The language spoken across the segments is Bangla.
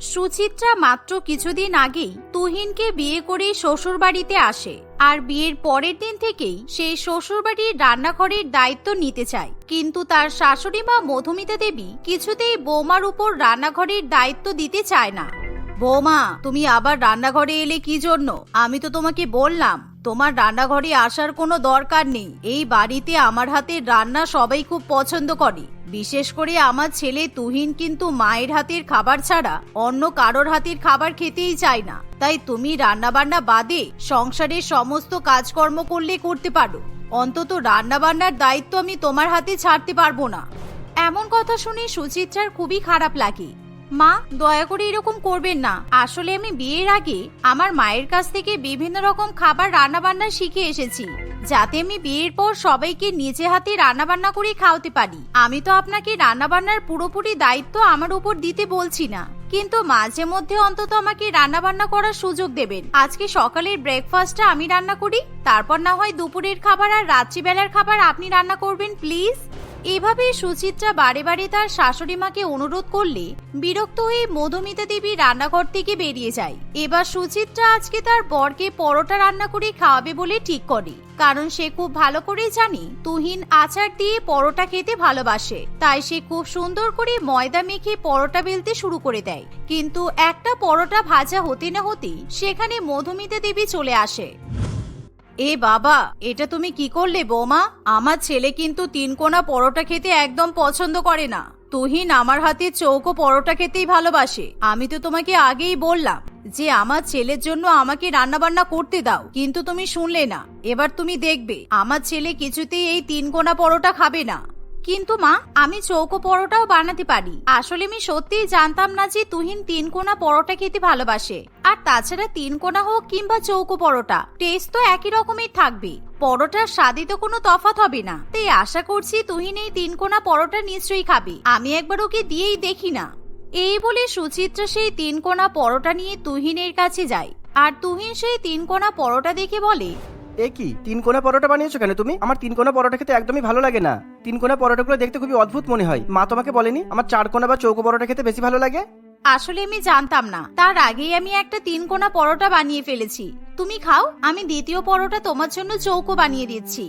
সুচিত্রা মাত্র কিছুদিন আগেই তুহিনকে বিয়ে করে শ্বশুর বাড়িতে আসে আর বিয়ের পরের দিন থেকেই সেই শ্বশুরবাড়ির রান্নাঘরের দায়িত্ব নিতে চায়। কিন্তু তার শাশুড়ি মা মধুমিতা দেবী কিছুতেই বৌমার উপর রান্নাঘরের দায়িত্ব দিতে চায় না। বৌমা, তুমি আবার রান্নাঘরে এলে কি জন্য? আমি তো তোমাকে বললাম। তোমার রান্নাঘরে আসার কোনো দরকার নেই। এই বাড়িতে আমার হাতের রান্না সবাই খুব পছন্দ করে। বিশেষ করে আমার ছেলে তুহিন কিন্তু মায়ের হাতের খাবার ছাড়া অন্য কারোর হাতের খাবার খেতেই চায় না। তাই তুমি রান্নাবান্না বাদে সংসারের সমস্ত কাজকর্ম করলে করতে পারো। অন্তত রান্নাবান্নার দায়িত্ব আমি তোমার হাতে ছাড়তে পারব না। এমন কথা শুনে সুচিত্রার খুবই খারাপ লাগে। মা, দয়া করে এরকম করবেন না। আসলে আমি বিয়ের আগে আমার মায়ের কাছ থেকে বিভিন্ন রকম খাবার রান্নাবান্না শিখে এসেছি, যাতে আমি বিয়ের পর সবাইকে নিজে হাতে রান্নাবান্না করে খাওয়াতে পারি। আমি তো আপনাকে রান্নাবান্নার পুরোপুরি দায়িত্ব আমার উপর দিতে বলছি না। কিন্তু মাঝে মধ্যে অন্তত আমাকে রান্নাবান্না করার সুযোগ দেবেন। আজকে সকালের ব্রেকফাস্টটা আমি রান্না করি, তারপর না হয় দুপুরের খাবার আর রাত্রিবেলার খাবার আপনি রান্না করবেন প্লিজ এভাবে সুচিত্রা বারে বারে তার শাশুড়ি মাকে অনুরোধ করলে বিরক্ত হয়ে মধুমিতা দেবী রান্নাঘর থেকে বেরিয়ে যায়। এবার সুচিত্রা আজকে তার বরকে পরোটা রান্না করে খাওয়াবে বলে ঠিক করে। কারণ সে খুব ভালো করেই জানে তুহিন আচার দিয়ে পরোটা খেতে ভালোবাসে। তাই সে খুব সুন্দর করে ময়দা মেখে পরোটা বেলতে শুরু করে দেয়। কিন্তু একটা পরোটা ভাজা হতে না হতেই সেখানে মধুমিতা দেবী চলে আসে। এ বাবা, এটা তুমি কি করলে বৌমা? আমার ছেলে কিন্তু তিন কোনা পরোটা খেতে একদম পছন্দ করে না। তুহিন আমার হাতে চৌকো পরোটা খেতেই ভালোবাসে। আমি তো তোমাকে আগেই বললাম যে আমার ছেলের জন্য আমাকে রান্না বান্না করতে দাও, কিন্তু তুমি শুনলে না। এবার তুমি দেখবে, আমার ছেলে কিছুতেই এই তিন কোনা পরোটা খাবে না। কিন্তু মা, আমি চৌকো পরোটাও বানাতে পারি। আসলে আমি সত্যিই জানতাম না যে তুহিন তিন কোনা পরোটা খেতে ভালোবাসে। আর তাছাড়া তিন কোনা হোক কিংবা চৌকো পরোটা টেস্ট তো একই রকমের থাকবে। পরোটার স্বাদে তো কোনো তফাৎ হবে না। তাই আশা করছি তুহিন এই তিন কোনা পরোটা নিশ্চয়ই খাবে। আমি একবার ওকে দিয়েই দেখি না। এই বলে সুচিত্রা সেই তিন কোনা পরোটা নিয়ে তুহিনের কাছে যায়। আর তুহিন সেই তিন কোনা পরোটা দেখে বলে, এ কি? তিন কোনা পরোটা বানিয়েছো কেন তুমি? আমার তিন কোনা পরোটা খেতে একদমই ভালো লাগে না। তিন কোনা পরোটাগুলো দেখতে খুবই অদ্ভুত মনে হয়। মা তোমাকে বলেনি? আমার চার কোনা বা চৌকো পরোটা খেতে বেশি ভালো লাগে? আসলে আমি জানতাম না। তার আগেই আমি একটা তিন কোনা পরোটা বানিয়ে ফেলেছি। তুমি খাও আমি দ্বিতীয় পরোটা তোমার জন্য চৌকো বানিয়ে দিচ্ছি।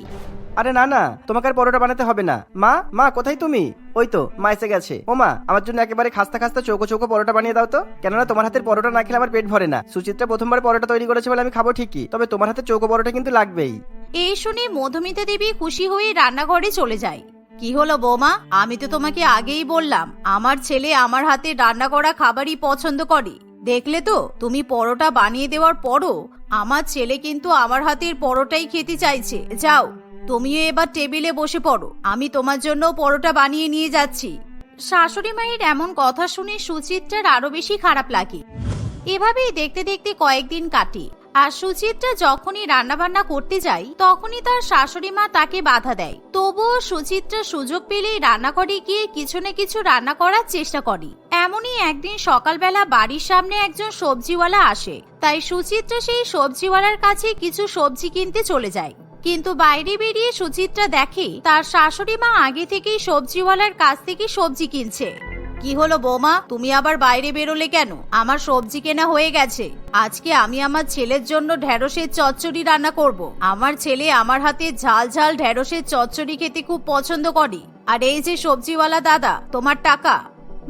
আরে না না তোমাকে আর পরোটা বানাতে হবে না। মা মা কোথায় তুমি? ওই তো মা এসে গেছে। ও মা আমার জন্য একেবারে খাস্তা খাস্তা চৌকো চৌকো পরোটা বানিয়ে দাও তো। কেননা তোমার হাতের পরোটা না খেলে আমার পেট ভরে না। সুচিত্রা প্রথমবার পরোটা তৈরি করেছে বলে আমি খাব ঠিকই তবে তোমার হাতে চৌকো পরোটা কিন্তু লাগবেই। এই শুনে মধুমিতা দেবী খুশি হয়ে রান্নাঘরে চলে যায়। কি হলো বৌমা? আমি তো তোমাকে আগেই বললাম, আমার ছেলে আমার হাতে রান্না করা খাবারই পছন্দ করে। দেখলে তো, তুমি পরোটা বানিয়ে দেওয়ার পরও আমার ছেলে কিন্তু আমার হাতের পরোটাই খেতে চাইছে। যাও, তুমিও এবার টেবিলে বসে পড়ো, আমি তোমার জন্য পরোটা বানিয়ে নিয়ে যাচ্ছি। শাশুড়ি মায়ের এমন কথা শুনে সুচিত্রার আরও বেশি খারাপ লাগে। এভাবেই দেখতে দেখতে কয়েকদিন কাটে। আর সুচিত্রা যখনই রান্নাবান্না করতে যায়, তখনই তার শাশুড়ি মা তাকে বাধা দেয়। তবুও সুচিত্রা সুযোগ পেলেই রান্নাঘরে গিয়ে কিছু না কিছু রান্না করার চেষ্টা করে। এমনই একদিন সকালবেলা বাড়ির সামনে একজন সবজিওয়ালা আসে। তাই সুচিত্রা সেই সবজিওয়ালার কাছে কিছু সবজি কিনতে চলে যায়। কিন্তু বাইরে বেরিয়ে সুচিত্রা দেখে, তার শাশুড়ি মা আগে থেকেই সবজিওয়ালার কাছ থেকে সবজি কিনছে। কি হলো বৌমা? তুমি আবার বাইরে বেরোলে কেন? আমার সবজি কেনা হয়ে গেছে। আজকে আমি আমার ছেলের জন্য ঢেঁড়সের চচ্চড়ি রান্না করব। আমার ছেলে আমার হাতে ঝাল ঝাল ঢেঁড়সের চচ্চড়ি খেতে খুব পছন্দ করে। আর এই যে সবজিওয়ালা দাদা, তোমার টাকা?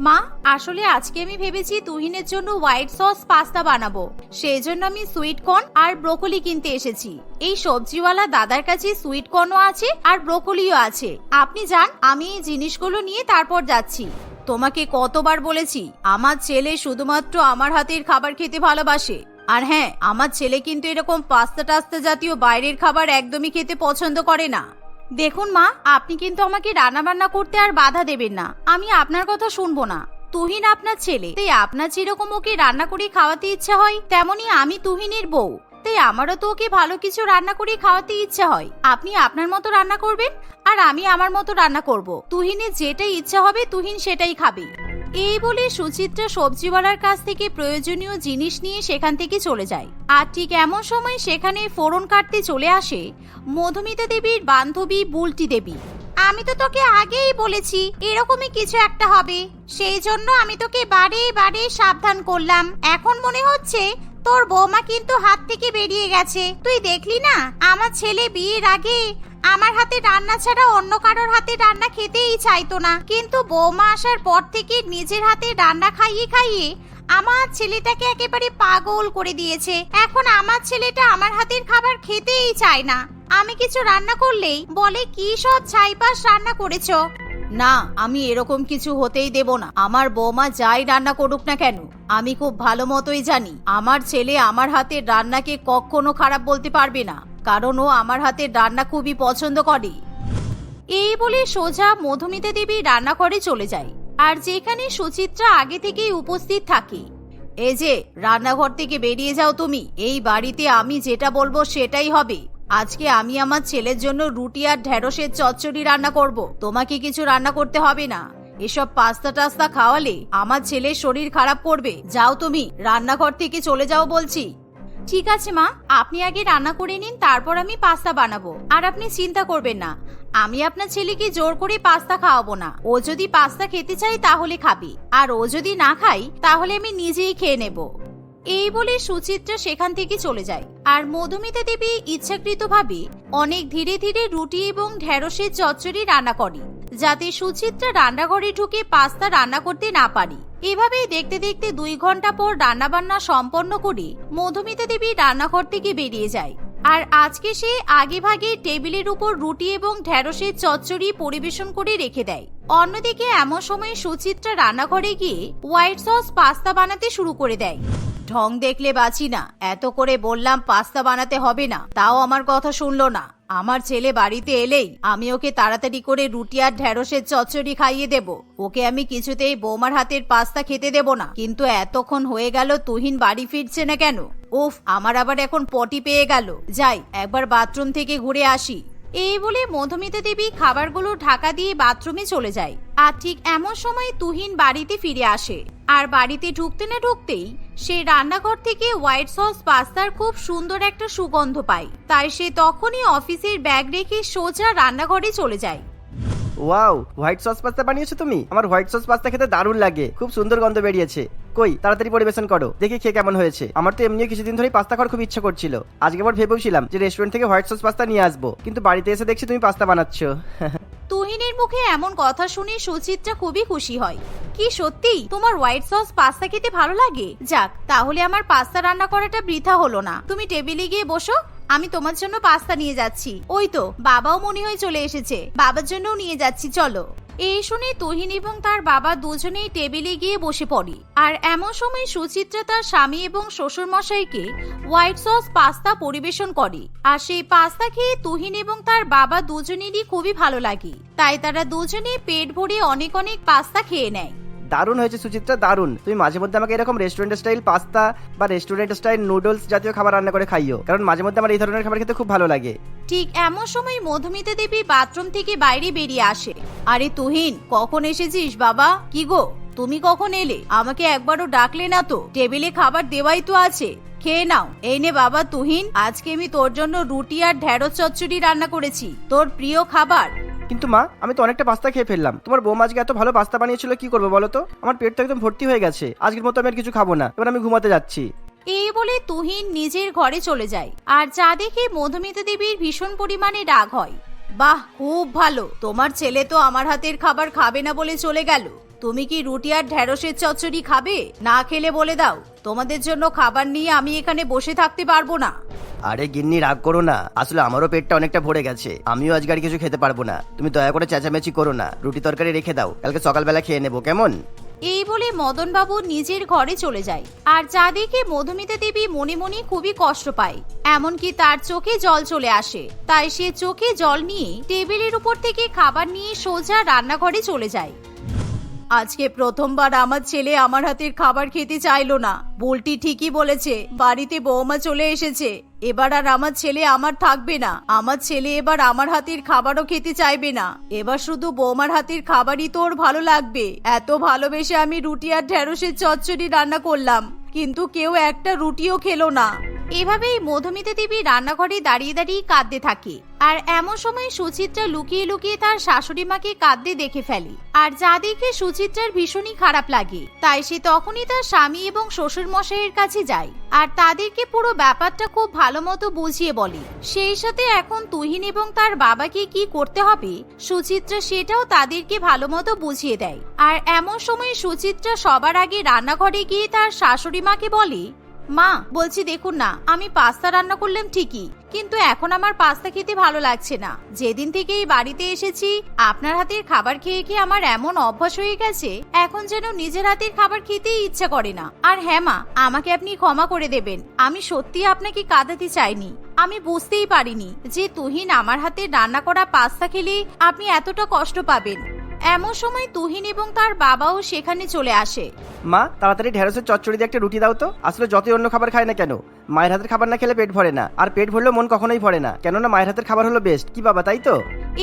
মা, আসলে আজকে আমি ভেবেছি তুহিনের জন্য হোয়াইট সস পাস্তা বানাবো। সেই জন্য আমি সুইট কর্ন আর ব্রোকলি কিনতে এসেছি। এই সবজিওয়ালা দাদার কাছে সুইট কর্নও আছে আর ব্রোকলিও আছে। আপনি যান, আমি এই জিনিসগুলো নিয়ে তারপর যাচ্ছি। তোমাকে কতবার বলেছি, আমার ছেলে শুধুমাত্র আমার হাতের খাবার খেতে ভালোবাসে। আর হ্যাঁ আমার ছেলে কিন্তু এরকম পাস্তা টাস্তা জাতীয় বাইরের খাবার একদমই খেতে পছন্দ করে না। দেখুন মা, আপনি কিন্তু আমাকে রান্না বান্না করতে আর বাধা দেবেন না। আমি আপনার কথা শুনব না। তুহিন আপনার ছেলে। তাই আপনার যেরকম ওকে রান্না করে খাওয়াতে ইচ্ছা হয় তেমনি আমি তুহিনের বউ। তাই আমারও তো ওকে ভালো কিছু রান্না করে খাওয়াতে ইচ্ছা হয়। আপনি আপনার মতো রান্না করবেন আর আমি আমার মতো রান্না করব। তুহিনের যেটাই ইচ্ছা হবে, তুহিন সেটাই খাবে। এই বলে সুচিত্রা সবজিওয়ালার কাছ থেকে প্রয়োজনীয় জিনিস নিয়ে সেখান থেকে চলে যায়। আর ঠিক এমন সময় সেখানে ফোড়ন কাটতে চলে আসে মধুমিতা দেবীর বান্ধবী বুলটি দেবী। আমি তো তোকে আগেই বলেছি, এরকমই কিছু একটা হবে। সেই জন্য আমি তোকে বারে বারে সাবধান করলাম। এখন মনে হচ্ছে তোর বৌমা কিন্তু হাত থেকে বেরিয়ে গেছে। তুই দেখলি না? আমার ছেলে বিয়ের আগে আমার হাতে রান্না ছাড়া অন্য কারোর হাতে রান্না খেতেই চাইতো না। কিন্তু বৌমা আসার পর থেকে নিজের হাতে রান্না খাইয়ে খাইয়ে আমার ছেলেটাকে একেবারে পাগল করে দিয়েছে। এখন আমার ছেলেটা আমার হাতের খাবার খেতেই চায় না। আমি কিছু রান্না করলেই বলে, কি সব ছাইপাস রান্না করেছ? না, আমি এরকম কিছু হতেই দেব না। আমার বৌমা যাই রান্না করুক না কেন, আমি খুব ভালো মতোই জানি, আমার ছেলে আমার হাতের রান্নাকে কখনো খারাপ বলতে পারবে না, কারণ ও আমার হাতের রান্না খুবই পছন্দ করে। এই বলে সোজা মধুমিতা দেবী রান্নাঘরে চলে যায়। আর যেখানে সুচিত্রা আগে থেকেই উপস্থিত থাকে। এই যে, রান্নাঘর থেকে বেরিয়ে যাও তুমি, এই বাড়িতে আমি যেটা বলব সেটাই হবে। আজকে আমি আমার ছেলের জন্য রুটি আর ঢেঁড়সের চচ্চড়ি রান্না করব। তোমাকে কিছু রান্না করতে হবে না। এসব পাস্তা টাস্তা খাওয়ালে আমার ছেলের শরীর খারাপ করবে। যাও তুমি, রান্নাঘর থেকে চলে যাও বলছি। ঠিক আছে মা, আপনি আগে রান্না করে নিন, তারপর আমি পাস্তা বানাবো। আর আপনি চিন্তা করবেন না, আমি আপনার ছেলেকে জোর করে পাস্তা খাওয়াবো না। ও যদি পাস্তা খেতে চায় তাহলে খাবে। আর ও যদি না খাই তাহলে আমি নিজেই খেয়ে নেব। এই বলে সুচিত্রা সেখান থেকে চলে যায়। আর মধুমিতা দেবী ইচ্ছাকৃতভাবে অনেক ধীরে ধীরে রুটি এবং ঢেঁড়সের চচ্চড়ি রান্না করে, যাতে সুচিত্রা রান্নাঘরে ঢুকে পাস্তা রান্না করতে না পারে। এভাবেই দেখতে দেখতে দুই ঘণ্টা পর রান্নাবান্না সম্পন্ন করে মধুমিতা দেবী রান্নাঘর থেকে বেরিয়ে যায়। আর আজকে সে আগে ভাগে টেবিলের উপর রুটি এবং ঢেঁড়সের চচ্চড়ি পরিবেশন করে রেখে দেয়। অন্যদিকে এমন সময় সুচিত্রা রান্নাঘরে গিয়ে হোয়াইট সস পাস্তা বানাতে শুরু করে দেয়। ঢং দেখলে বাঁচি না। এত করে বললাম, পাস্তা বানাতে হবে না। তাও আমার কথা শুনলো না। আমার ছেলে বাড়িতে এলেই আমি ওকে তাড়াতাড়ি করে রুটি আর ঢেঁড়সের চচ্চড়ি খাইয়ে দেব। ওকে আমি কিছুতেই বৌমার হাতের পাস্তা খেতে দেব না। কিন্তু এতক্ষণ হয়ে গেল, তুহিন বাড়ি ফিরছে না কেন? উফ, আমার আবার এখন পটি পেয়ে গেল। যাই, একবার বাথরুম থেকে ঘুরে আসি। এই বলে মধুমিতা দেবী খাবারগুলো ঢাকা দিয়ে বাথরুমে চলে যায়। আর ঠিক এমন সময় তুহিন বাড়িতে ফিরে আসে। আর বাড়িতে ঢুকতে না ঢুকতেই সে রান্নাঘর থেকে হোয়াইট সস পাস্তার খুব সুন্দর একটা সুগন্ধ পাই। তাই সে তখনই অফিসের ব্যাগ রেখে সোজা রান্নাঘরে চলে যায়। ওয়াও হোয়াইট সস পাস্তা বানিয়েছো তুমি? আমার হোয়াইট সস পাস্তা খেতে দারুণ লাগে। খুব সুন্দর গন্ধ বেরিয়েছে। কই, তাড়াতাড়ি পরিবেশন করো, দেখি খেয়ে কেমন হয়েছে। আমার তো এমনিও কিছুদিন ধরেই পাস্তা খাওয়ার খুব ইচ্ছা করছিল। আজকে আবার ভেবেছিলাম যে রেস্টুরেন্ট থেকে হোয়াইট সস পাস্তা নিয়ে আসব, কিন্তু বাড়িতে এসে দেখছি তুমি পাস্তা বানাচ্ছো। তুহিনের মুখে এমন কথা শুনে সুচিত্রা খুবই খুশি হয়। কি সত্যি? তোমার হোয়াইট সস পাস্তা খেতে ভালো লাগে? যাক, তাহলে আমার পাস্তা রান্না করাটা বৃথা হলো না। তুমি টেবিলে গিয়ে বসো, আমি তোমার জন্য পাস্তা নিয়ে যাচ্ছি। ওই তো, বাবাও মনে হয় চলে এসেছে। বাবার জন্যও নিয়ে যাচ্ছি, চলো। এই শুনে তুহিন এবং তার বাবা দুজনেই টেবিলে গিয়ে বসে পড়ে। আর এমন সময় সুচিত্রা তার স্বামী এবং শ্বশুর মশাইকে হোয়াইট সস পাস্তা পরিবেশন করে। আর সেই পাস্তা খেয়ে তুহিন এবং তার বাবা দুজনেরই খুবই ভালো লাগে। তাই তারা দুজনেই পেট ভরে অনেক অনেক পাস্তা খেয়ে নেয়। দারুণ হয়েছে সুচিত্রা দারুণ। তুমি মাঝে মধ্যে আমাকে এরকম রেস্টুরেন্ট স্টাইল পাস্তা বা রেস্টুরেন্ট স্টাইল নুডলস জাতীয় খাবার রান্না করে খাইও, কারণ মাঝে মধ্যে আমার এই ধরনের খাবার খেতে খুব ভালো লাগে। ঠিক এমন সময় মধুমিতা দেবী বাথরুম থেকে বাইরে বেরিয়ে আসে। আরে তুহিন, কখন এসেছিস বাবা? কি গো, তুমি কখন এলে? আমাকে একবারও ডাকলে না তো, টেবিলে খাবার দেওয়াই তো আছে। খেয়ে নাও। এই নে বাবা তুহিন, আজকে আমি তোর জন্য রুটি আর ঢেঁড়স চচ্চড়ি রান্না করেছি। তোর প্রিয় খাবার। কিন্তু মা, আমি তো অনেকটা পাস্তা খেয়ে ফেললাম। তোমার বৌমা আজকে এত ভালো পাস্তা বানিয়েছিল, কি করব বলো তো? আমার পেট তো একদম ভর্তি হয়ে গেছে। আজকের মতো আমি আর কিছু খাব না। এবার আমি ঘুমাতে যাচ্ছি। এই বলে তুহিন নিজের ঘরে চলে যায়। আর যা দেখে মধুমিতা দেবীর ভীষণ পরিমাণে রাগ হয়। বাহ, খুব ভালো। তোমার ছেলে তো আমার হাতের খাবার খাবে না বলে চলে গেল। তুমি কি রুটি আর ঢেঁড়সের চচ্চড়ি খাবে? না খেলে বলে দাও। তোমাদের জন্য খাবার নিয়ে আমি এখানে বসে থাকতে পারব না। আরে গিন্নি রাগ করো না। আসলে আমারও পেটটা অনেকটা ভরে গেছে। আমিও আজকে আর কিছু খেতে পারব না। তুমি দয়া করে চেঁচামেচি করো না। রুটি তরকারি রেখে দাও। কালকে সকালবেলা খেয়ে নেব কেমন? এই বলে মদনবাবু নিজের ঘরে চলে যায়। আর যা দেখে মধুমিতা দেবী মনে মনে খুবই কষ্ট পায়। এমনকি তার চোখে জল চলে আসে। তাই সে চোখে জল নিয়ে টেবিলের উপর থেকে খাবার নিয়ে সোজা রান্নাঘরে চলে যায়। আজকে প্রথমবার আমার ছেলে আমার হাতের খাবার খেতে চাইলো না। বুলটি ঠিকই বলেছে, বাড়িতে বৌমা চলে এসেছে। এবার আর আমার ছেলে আমার থাকবে না। আমার ছেলে এবার আমার হাতের খাবারও খেতে চাইবে না। এবার শুধু বৌমার হাতের খাবারই তোর ভালো লাগবে। এত ভালোবেসে আমি রুটি আর ঢেঁড়সের চচ্চড়ি রান্না করলাম। কিন্তু কেউ একটা রুটিও খেলো না। এভাবেই মধুমিতা দেবী রান্নাঘরে দাঁড়িয়ে দাঁড়িয়ে কাঁদতে থাকে। আর এমন সময় সুচিত্রা লুকিয়ে লুকিয়ে তার শাশুড়ি মাকে কাঁদতে দেখে ফেলে। আর যা দেখে সুচিত্রার ভীষণই খারাপ লাগে। তাই সে তখনই তার স্বামী এবং শ্বশুর মশাইয়ের কাছে যায়। আর তাদেরকে পুরো ব্যাপারটা খুব ভালো মতো বুঝিয়ে বলে, সেই সাথে এখন তুহিন এবং তার বাবাকে কি করতে হবে? সুচিত্রা সেটাও তাদেরকে ভালো মতো বুঝিয়ে দেয়। আর এমন সময় সুচিত্রা সবার আগে রান্নাঘরে গিয়ে তার শাশুড়ি মাকে বলে, মা, বলছি দেখুন না, আমি পাস্তা রান্না করলাম ঠিকই, কিন্তু এখন আমার পাস্তা খেতে ভালো লাগছে না। যেদিন থেকে এই বাড়িতে এসেছি, আপনার হাতের খাবার খেয়ে খেয়ে আমার এমন অভ্যাস হয়ে গেছে, এখন যেন নিজের হাতের খাবার খেতেই ইচ্ছা করে না। আর হ্যাঁ মা, আমাকে আপনি ক্ষমা করে দেবেন, আমি সত্যি আপনাকে কাঁদাতে চাইনি। আমি বুঝতেই পারিনি যে তুহিন আমার হাতে রান্না করা পাস্তা খেলে আপনি এতটা কষ্ট পাবেন। এমন সময় তুহিন এবং তার বাবাও সেখানে চলে আসে। মা তাড়াতাড়ি ঢেঁড়সের চচ্চড়ি দিয়ে একটা রুটি দাও তো। আসলে যতই অন্য খাবার খায় না কেন মায়ের হাতের খাবার না খেলে পেট ভরে না। আর পেট ভরলেও মন কখনোই ভরে না। কেননা মায়ের হাতের খাবার হলো বেস্ট কি বাবা তাই তো?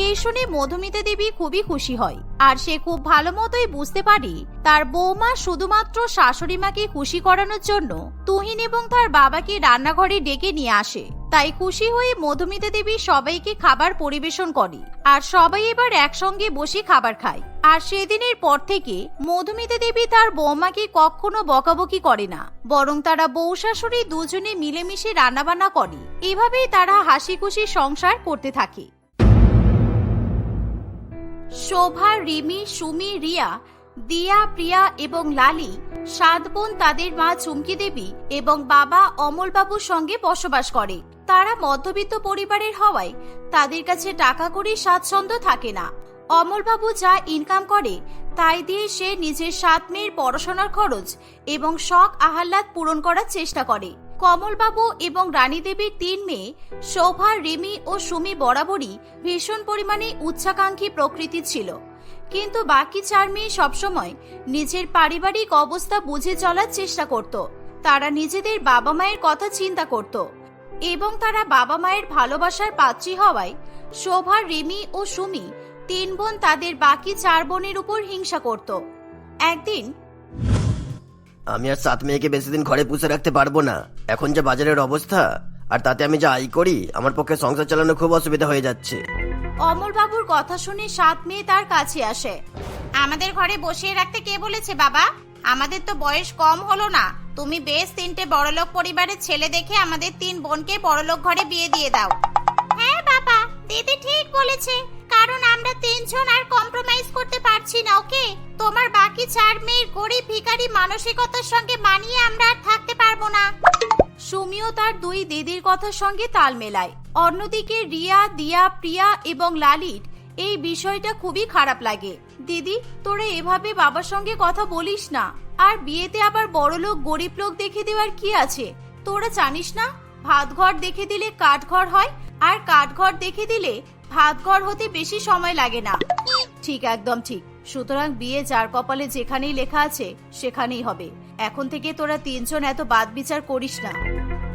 এই শুনে মধুমিতা দেবী খুবই খুশি হয়। আর সে খুব ভালো মতোই বুঝতে পারি তার বৌমা শুধুমাত্র শাশুড়ি মাকে খুশি করানোর জন্য তুহিন এবং তার বাবাকে রান্নাঘরে ডেকে নিয়ে আসে। তাই খুশি হয়ে মধুমিতা দেবী সবাইকে খাবার পরিবেশন করে। আর সবাই এবার একসঙ্গে বসে খাবার খায়। আর সেদিনের পর থেকে মধুমিতা দেবী তার বৌমাকে কখনো বকাবকি করে না। বরং তারা বউ শাশুড়ি দুজনে মিলেমিশে রান্নাবান্না করে। এভাবেই তারা হাসি খুশি সংসার করতে থাকে। শোভা, রিমি, সুমি, রিয়া, দিয়া, প্রিয়া এবং লালি সাত বোন তাদের মা চুমকি দেবী এবং বাবা অমলবাবুর সঙ্গে বসবাস করে। তারা মধ্যবিত্ত পরিবারের হওয়ায় তাদের কাছে টাকা কড়ি স্বাচ্ছন্দ্য থাকে না। অমলবাবু যা ইনকাম করে, তাই দিয়ে সে নিজের সাত মেয়ের পড়াশোনার খরচ এবং শখ আহ্লাদ পূরণ করার চেষ্টা করে। কমলবাবু এবং রানী দেবীর তিন মেয়ে, শোভা, রিমি ও সুমি বরাবরই ভীষণ পরিমাণে উচ্চাকাঙ্ক্ষী প্রকৃতির ছিল। কিন্তু বাকি চার মেয়ে সবসময় নিজের পারিবারিক অবস্থা বুঝে চলার চেষ্টা করত। তারা নিজেদের বাবা মায়ের কথা চিন্তা করত। এবং তারা বাবা মায়ের ভালোবাসার পাত্রী হওয়ায় শোভা রিমি ও সুমি তিন বোন তাদের বাকি চার বোনের উপর হিংসা করত। একদিন আমি আর সাত মেয়েকে বেশি দিন ঘরে পুষে রাখতে পারব না। এখন যে বাজারের অবস্থা আর তাতে আমি যা আয় করি আমার পক্ষে সংসার চালানো খুব অসুবিধা হয়ে যাচ্ছে। অমলবাবুর কথা শুনে সাত মেয়ে তার কাছে আসে। আমাদের ঘরে বসিয়ে রাখতে কে বলেছে বাবা? আমাদের তো বয়স কম হলো না। তুমি বেশ তিনটে বড়লোক পরিবারের ছেলে দেখে আমাদের তিন বোনকে বড়লোক ঘরে বিয়ে দিয়ে দাও। হ্যাঁ বাবা দিদি ঠিক বলেছে। কারণ আমরা তিনজন আর কম্প্রোমাইজ করতে পারছি না ওকে? তোমার বাকি চার মেয়ের গরিব ভিখারি মানসিকতার সঙ্গে মানিয়ে আমরা আর থাকতে পারব না। সুমিও তার দুই দিদির কথার সঙ্গে তাল মেলায়। অন্যদিকে রিয়া দিয়া প্রিয়া এবং লালির এই বিষয়টা খুবই খারাপ লাগে। দিদি, তোরা এভাবে বাবার সঙ্গে কথা বলিস না। আর বিয়েতে আবার বড় লোক গরিব লোক দেখে দেওয়ার কি আছে? তোরা জানিস না? ভাত ঘর দেখে দিলে কাঠ ঘর হয়, আর কাঠ ঘর দেখে দিলে ভাত ঘর হতে বেশি সময় লাগে না। ঠিক, একদম ঠিক। সুতরাং বিয়ে যার কপালে যেখানেই লেখা আছে, সেখানেই হবে। এখন থেকে তোরা তিনজন এত বাদ বিচার করিস না।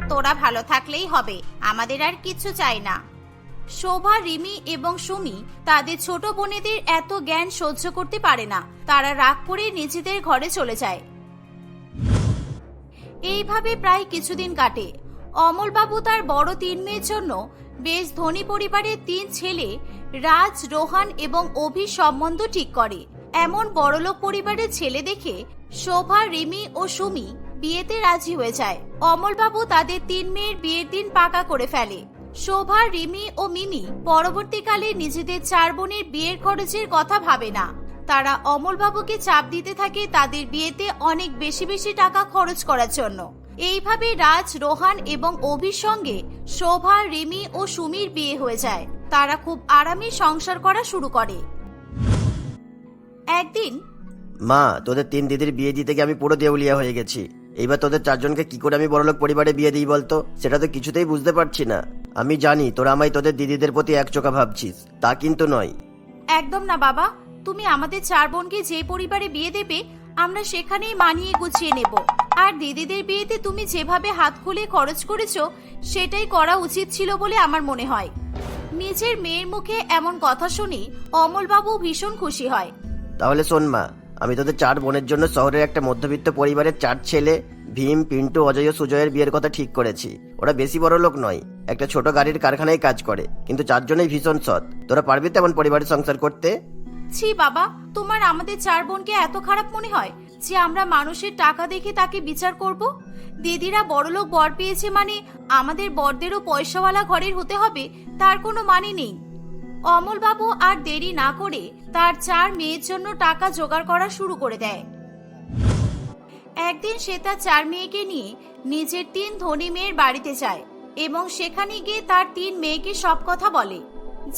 তোরা ভালো থাকলেই হবে। আমাদের আর কিছু চাই না। শোভা, রিমি এবং সুমি তাদের ছোট বোনেদের এত জ্ঞান সহ্য করতে পারে না। তারা রাগ করে নিজেদের ঘরে চলে যায়। এইভাবে প্রায় কিছুদিন কাটে। অমলবাবু তার বড় তিন মেয়ের জন্য বেশ ধনী পরিবারের তিন ছেলে, রাজ, রোহান এবং অভি সম্বন্ধ ঠিক করে। এমন বড়লোক পরিবারের ছেলে দেখে শোভা, রিমি ও সুমি বিয়েতে রাজি হয়ে যায়। অমলবাবু তাদের তিন মেয়ের বিয়ের দিন পাকা করে ফেলে। শোভা, রিমি ও মিমি পরবর্তীকালে নিজেদের চার বোনের বিয়ের খরচের কথা ভাবে না। তারা অমলবাবুকে চাপ দিতে থাকে তাদের বিয়েতে অনেক বেশি বেশি টাকা খরচ করার জন্য। এইভাবে রাজ, রোহান এবং অভির সঙ্গে শোভা, রিমি ও সুমির বিয়ে হয়ে যায়। তারা খুব আরামে সংসার করা শুরু করে। একদিন মা, তোদের তিন দিদির বিয়ে দিতে গিয়ে আমি পুরো দেউলিয়া হয়ে গেছি। এইবার তোদের চারজনকে কি করে আমি বড়লোক পরিবারে বিয়ে দিই বলতো? সেটা তো কিছুতেই বুঝতে পারছি না। আমি জানি তোরা আমায় তোদের দিদিদের প্রতি এক চোখা ভাবছিস তা কিন্তু নয়। একদম না বাবা। তুমি আমাদের চার বোনকে যে পরিবারে বিয়ে দেবে আমরা সেখানেই মানিয়ে গুছিয়ে নেব। আর দিদিদের বিয়েতে তুমি যেভাবে হাত খুলে খরচ করেছ সেটাই করা উচিত ছিল বলে আমার মনে হয়। নিজের মেয়ের মুখে এমন কথা শুনে অমলবাবু ভীষণ খুশি হয়। তাহলে শোন মা আমি তোদের চার বোনের জন্য শহরের একটা মধ্যবিত্ত পরিবারের চার ছেলে ভীম, পিন্টু, অজয় সুজয়ের বিয়ের কথা ঠিক করেছি। ওরা বেশি বড় লোক নয়, একটা ছোট গাড়ির কারখানায় কাজ করে, কিন্তু চারজনেই ভীষণ সৎ। তোরা পারবি তেমন পরিবারের সংসার করতে? ছি বাবা, তোমার আমাদের চার বোনকে এত খারাপ মনে হয় যে আমরা মানুষের টাকা দেখে তাকে বিচার করব? দিদিরা বড়লোক বর পেয়েছে মানে আমাদের বরদেরও পয়সাওয়ালা ঘরের হতে হবে, তার কোনো মানে নেই। অমলবাবু আর দেরি না করে তার চার মেয়ের জন্য টাকা জোগাড় করা শুরু করে দেয়। একদিন সে তার চার মেয়েকে নিয়ে নিজের তিন ধনী মেয়ের বাড়িতে যায় এবং সেখানে গিয়ে তার তিন মেয়েকে সব কথা বলে।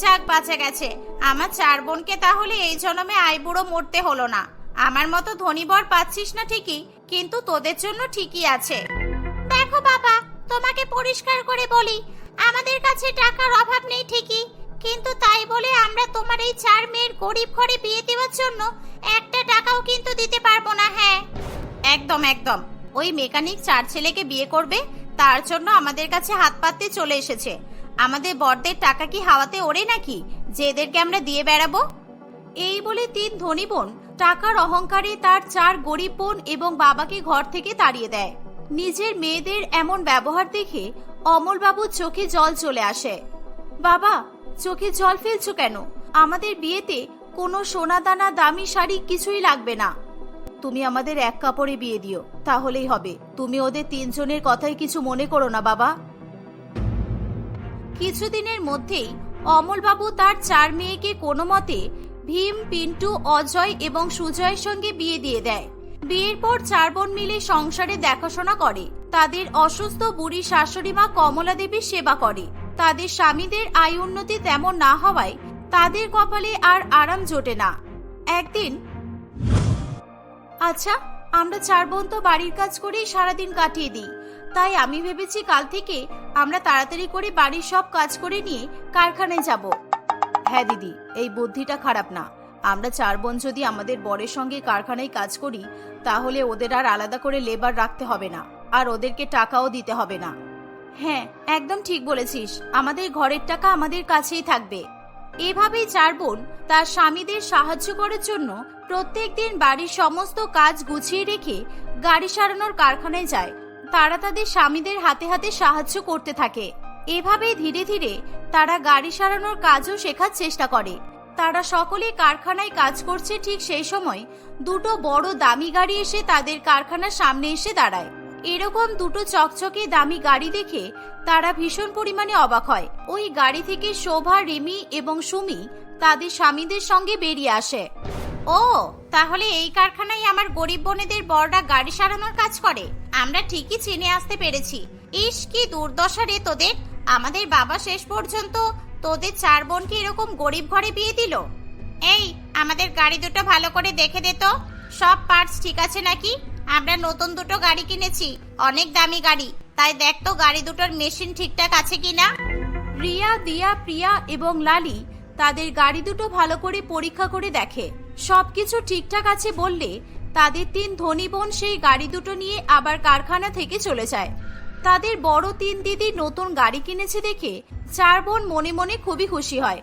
যাক, বাঁচা গেছে। আমার চার বোনকে তাহলে এই জন্মে আইবুড়ো মরতে হলো না। আমার মতো ধনী বর পাচ্ছিস না ঠিকই, কিন্তু তোদের জন্য ঠিকই আছে। দেখো বাবা, তোমাকে পরিষ্কার করে বলি, আমাদের কাছে টাকার অভাব নেই ঠিকই, কিন্তু তাই বলে আমরা তোমার এই চার মেয়ের গরিব ঘরে বিয়ে দেওয়ার জন্য একটা টাকাও কিন্তু দিতে পারব না হ্যাঁ। একদম একদম। ওই মেকানিক চার ছেলেকে বিয়ে করবে, তার জন্য আমাদের কাছে হাত পাততে চলে এসেছে। আমাদের বরদের টাকা কি হাওয়াতে ওড়ে নাকি? যে এদেরকে আমরা দিয়ে বেড়াবো? এই বলে তিন ধনী বোন টাকার অহংকারে তার চার গরিব বোন এবং বাবাকে ঘর থেকে তাড়িয়ে দেয়। নিজের মেয়েদের এমন ব্যবহার দেখে অমলবাবুর চোখে জল চলে আসে। বাবা, চোখে জল ফেলছো কেন? আমাদের বিয়েতে কোনো সোনা দানা দামি শাড়ি কিছুই লাগবে না। তুমি আমাদের এক কাপড়ে বিয়ে দিও, তাহলেই হবে। তুমি ওদের তিনজনের কথাই কিছু মনে করো না, বাবা। কিছুদিনের মধ্যেই অমলবাবু তার চার মেয়েকে কোনো মতে ভীম, পিন্টু, অজয় এবং সুজয়ের সঙ্গে বিয়ে দিয়ে দেয়। বিয়ের পর চার বোন মিলে সংসারে দেখাশোনা করে। তাদের অসুস্থ বুড়ি শাশুড়ি মা কমলা দেবীর সেবা করে। তাদের স্বামীদের আয় উন্নতি তেমন না হওয়ায় তাদের কপালে আর আরাম জোটে না। একদিন আচ্ছা আমরা চার বোন তো বাড়ির কাজ করেই সারাদিন কাটিয়ে দিই। তাই আমি ভেবেছি কাল থেকে আমরা তাড়াতাড়ি করে বাড়ির সব কাজ করে নিয়ে কারখানায় যাব। হ্যাঁ দিদি, এই বুদ্ধিটা খারাপ না। আমরা চার বোন যদি আমাদের বরের সঙ্গে কারখানায় কাজ করি, তাহলে ওদের আর আলাদা করে লেবার রাখতে হবে না, আর ওদেরকে টাকাও দিতে হবে না। হ্যাঁ একদম ঠিক বলেছিস। আমাদের ঘরের টাকা আমাদের কাছেই থাকবে। এভাবেই চার বোন তার স্বামীদের সাহায্য করার জন্য প্রত্যেক দিন বাড়ির সমস্ত কাজ গুছিয়ে রেখে গাড়ি সারানোর কারখানায় যায়। তারা তাদের স্বামীদের হাতে হাতে সাহায্য করতে থাকে। এভাবেই ধীরে ধীরে তারা গাড়ি সারানোর কাজও শেখার চেষ্টা করে। তারা সকলে কারখানায় কাজ করছে ঠিক সেই সময় দুটো বড় দামি গাড়ি এসে তাদের কারখানার সামনে এসে দাঁড়ায়। এরকম দুটো চকচকে দামি গাড়ি দেখে তারা ভীষণ পরিমাণে অবাক হয়। ওই গাড়ি থেকে শোভা, রিমি এবং সুমি তাদের স্বামীদের সঙ্গে বেরিয়ে আসে। ও, তাহলে এই কারখানায় আমার গরিব বোনেদের বড়রা গাড়ি সারানোর কাজ করে? আমরা ঠিকই চিনে আসতে পেরেছি। ইস, কি দুর্দশা রে তোদের। আমাদের বাবা শেষ পর্যন্ত তোদের চার বোনকে এরকম গরিব ঘরে বিয়ে দিল? এই, আমাদের গাড়ি দুটো ভালো করে দেখে দে তো। সব পার্টস ঠিক আছে নাকি? আমরা নতুন দুটো গাড়ি কিনেছি, অনেক দামি গাড়ি। তাই দেখ তো গাড়ি দুটোর মেশিন ঠিকঠাক আছে কিনা। রিয়া, দিয়া, প্রিয়া এবং লালি তাদের গাড়ি দুটো ভালো করে পরীক্ষা করে দেখে। সবকিছু ঠিকঠাক আছে বললে তাদের তিন ধনী বোন সেই গাড়ি দুটো নিয়ে আবার কারখানা থেকে চলে যায়। তাদের বড় তিন দিদি নতুন গাড়ি কিনেছে দেখে চার বোন মনে মনে খুবই খুশি হয়।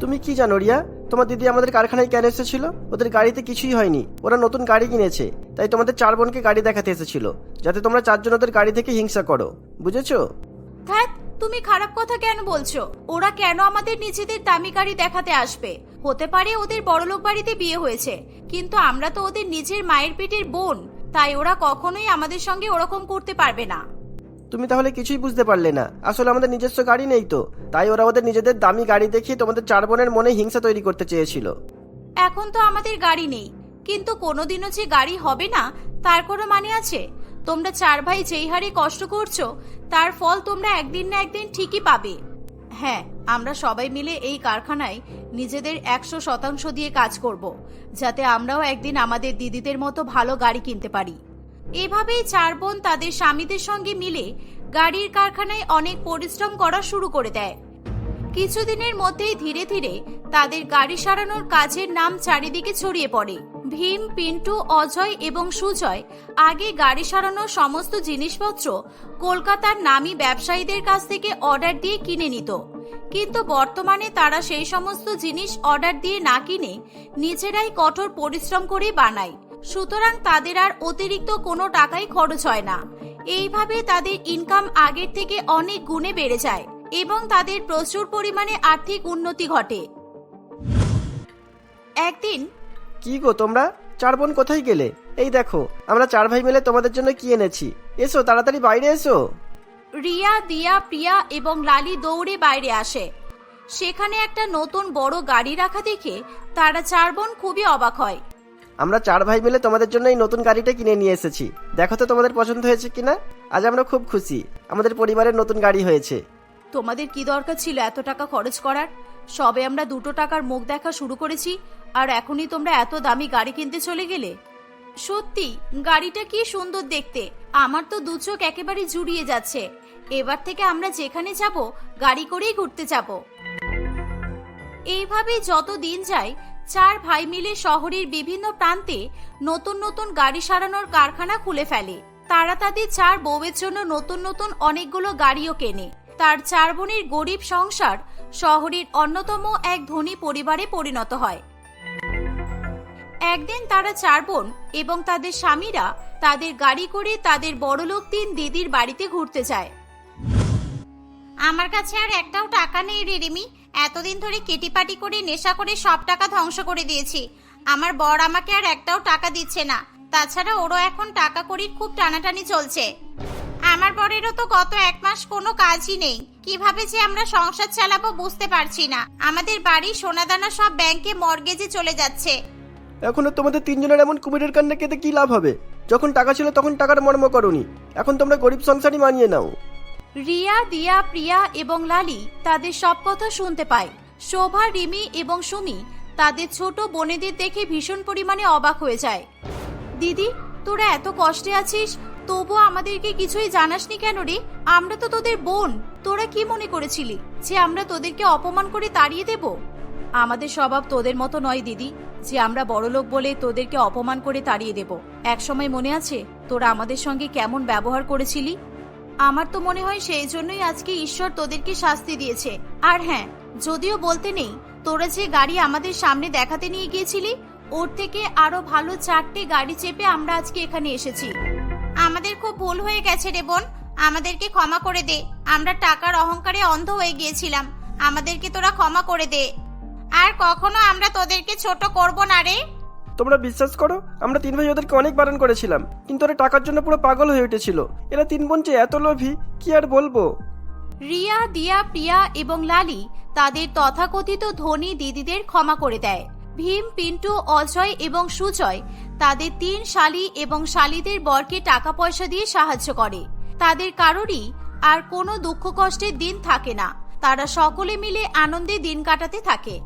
তুমি কি জানো রিয়া? তোমার দিদি আমাদের কারখানায় কেন এসেছিল? ওদের গাড়িতে কিছুই হয়নি। ওরা নতুন গাড়ি কিনেছে। তাই তোমাদের চার বোনকে গাড়ি দেখাতে এসেছিল। যাতে তোমরা চারজন ওদের গাড়ি থেকে হিংসা করো। বুঝেছ? তুমি খারাপ কথা কেন বলছো? ওরা কেন আমাদের নিজেদের দামি গাড়ি দেখাতে আসবে? হতে পারে ওদের বড়লোক বাড়িতে বিয়ে হয়েছে। কিন্তু আমরা তো ওদের নিজের মায়ের পেটের বোন। তাই ওরা কখনোই আমাদের সঙ্গে ওরকম করতে পারবে না। তুমি তাহলে কিছুই বুঝতে পারলে না। আসলে আমাদের নিজস্ব গাড়ি নেই তো। তাই ওরা ওদের নিজেদের দামি গাড়ি দেখিয়ে তোমাদের চার বোনের মনে হিংসা তৈরি করতে চেয়েছিল। এখন তো আমাদের গাড়ি নেই। কিন্তু কোনোদিনও যে গাড়ি হবে না, তার কোনো মানে আছে? তোমরা চার ভাই যেই হারে কষ্ট করছ, তার ফল তোমরা একদিন না একদিন ঠিকই পাবে। হ্যাঁ আমরা সবাই মিলে এই কারখানায় নিজেদের একশো শতাংশ দিয়ে কাজ করব, যাতে আমরাও একদিন আমাদের দিদিদের মতো ভালো গাড়ি কিনতে পারি। এভাবেই চার বোন তাদের স্বামীদের সঙ্গে মিলে গাড়ির কারখানায় অনেক পরিশ্রম করা শুরু করে দেয়। কিছুদিনের মধ্যেই ধীরে ধীরে তাদের গাড়ি সারানোর কাজের নাম চারিদিকে ছড়িয়ে পড়ে। ভীম, পিন্টু, অজয় এবং সুজয় আগে গাড়ি সারানোর সমস্ত জিনিসপত্র কলকাতার নামী ব্যবসায়ীদের কাছ থেকে অর্ডার দিয়ে কিনে নিত। কিন্তু বর্তমানে তারা সেই সমস্ত জিনিস অর্ডার দিয়ে না কিনে নিজেরাই কঠোর পরিশ্রম করে বানায়। সুতরাং তাদের আর অতিরিক্ত কোনো টাকাই খরচ হয় না। এইভাবে তাদের ইনকাম আগের থেকে অনেক গুণে বেড়ে যায় এবং তাদের প্রচুর পরিমাণে আর্থিক উন্নতি ঘটে। একদিন কি গো তোমরা? চার বোন কোথায় গেলে? এই দেখো আমরা চার ভাই মিলে তোমাদের জন্য কি এনেছি। এসো তাড়াতাড়ি বাইরে এসো। রিয়া দিয়া প্রিয়া এবং লালি দৌড়ে বাইরে আসে। সেখানে একটা নতুন বড় গাড়ি রাখা দেখে তারা চার বোন খুবই অবাক হয়। আমরা চার ভাই মিলে তোমাদের জন্য এই নতুন গাড়িটা কিনে নিয়ে এসেছি। দেখো তো তোমাদের পছন্দ হয়েছে কিনা? আজ আমরা খুব খুশি। আমাদের পরিবারের নতুন গাড়ি হয়েছে। তোমাদের কি দরকার ছিল এত টাকা খরচ করার? সবে আমরা দুটো টাকার মুখ দেখা শুরু করেছি, আর এখনই তোমরা এত দামি গাড়ি কিনতে চলে গেলে? সত্যি, গাড়িটা কি সুন্দর দেখতে। আমার তো দু চোখ একেবারে জুড়িয়ে যাচ্ছে। এবার থেকে আমরা যেখানে যাব, গাড়ি করেই ঘুরতে যাব। এইভাবেই যত দিন যায় চার ভাই মিলে শহরের বিভিন্ন প্রান্তে নতুন নতুন গাড়ি সারানোর কারখানা খুলে ফেলে। তারা তাদের চার বউয়ের জন্য নতুন নতুন অনেকগুলো গাড়িও কেনে। তার চার বোনের গরিব সংসার শহরের অন্যতম এক ধনী পরিবারে পরিণত হয়। একদিন তারা চার বোন এবং তাদের স্বামীরা তাদের গাড়ি করে তাদের বড়লোক তিন দিদির বাড়িতে ঘুরতে যায়। আমার কাছে আর একটাও টাকা নেই রে রিমি। এতদিন ধরে কেটিপাটি করে নেশা করে সব টাকা ধ্বংস করে দিয়েছি। আমার বর আমাকে আর একটাও টাকা দিচ্ছে না। তাছাড়া ওরও এখন টাকা করির খুব টানাটানি চলছে। আমার বরেরও তো গত এক মাস কোনো কাজই নেই। কীভাবে যে আমরা সংসার চালাবো বুঝতে পারছি না। আমাদের বাড়ি, সোনাদানা সব ব্যাংকে মর্গেজে চলে যাচ্ছে। এখনও তোমাদের তিনজনের এমন কুমিরের কান্না কেটে কি লাভ হবে? যখন টাকা ছিল তখন টাকার মর্ম করনি। এখন তোমরা গরিব সংসারই মানিয়ে নাও। রিয়া, দিয়া, প্রিয়া এবং লালি তাদের সব কথা শুনতে পায়। শোভা, রিমি এবং সুমি তাদের ছোট বোনেদের দেখে ভীষণ পরিমাণে অবাক হয়ে যায়। দিদি, তোরা এত কষ্টে আছিস, তবুও আমাদেরকে কিছুই জানাসনি কেন রে? আমরা তো তোদের বোন, তোরা কি মনে করেছিলি যে আমরা তোদেরকে অপমান করে তাড়িয়ে দেব? আমাদের স্বভাব তোদের মতো নয় দিদি, যে আমরা বড়লোক বলে তোদেরকে অপমান করে তাড়িয়ে দেব। একসময় মনে আছে তোরা আমাদের সঙ্গে কেমন ব্যবহার করেছিলি? আমার তো মনে হয় সেই জন্যই আজকে ঈশ্বর তোদেরকে শাস্তি দিয়েছে। আর হ্যাঁ যদিও বলতে নেই, তোরা যে গাড়ি আমাদের সামনে দেখাতে নিয়ে গিয়েছিলি, ওর থেকে আরও ভালো চারটে গাড়ি চেপে আমরা আজকে এখানে এসেছি। আমাদের খুব ভুল হয়ে গেছে রে বোন। আমাদেরকে ক্ষমা করে দে। আমরা টাকার অহংকারে অন্ধ হয়ে গিয়েছিলাম। আমাদেরকে তোরা ক্ষমা করে দে। আর কখনো আমরা তোদেরকে ছোট করব না রে। তোমরা বিশ্বাস করো, আমরা তিন ভাই ওদেরকে অনেক বারণ করেছিলাম, কিন্তু ওরা টাকার জন্য পুরো পাগল হয়ে উঠেছিল। এরা তিন বোন যে এত লোভী, কি আর বলব? রিয়া, দিয়া, প্রিয়া এবং লালি তাদের তথাকথিত ধনী দিদিদের ক্ষমা করে দেয়। ভীম, পিন্টু, অজয় এবং সুজয় তাদের তিন শালি এবং শালিদের বরকে টাকা পয়সা দিয়ে সাহায্য করে। তাদের কারোরই আর কোনো দুঃখ কষ্টের দিন থাকে না। তারা সকলে মিলে আনন্দে দিন কাটাতে থাকে।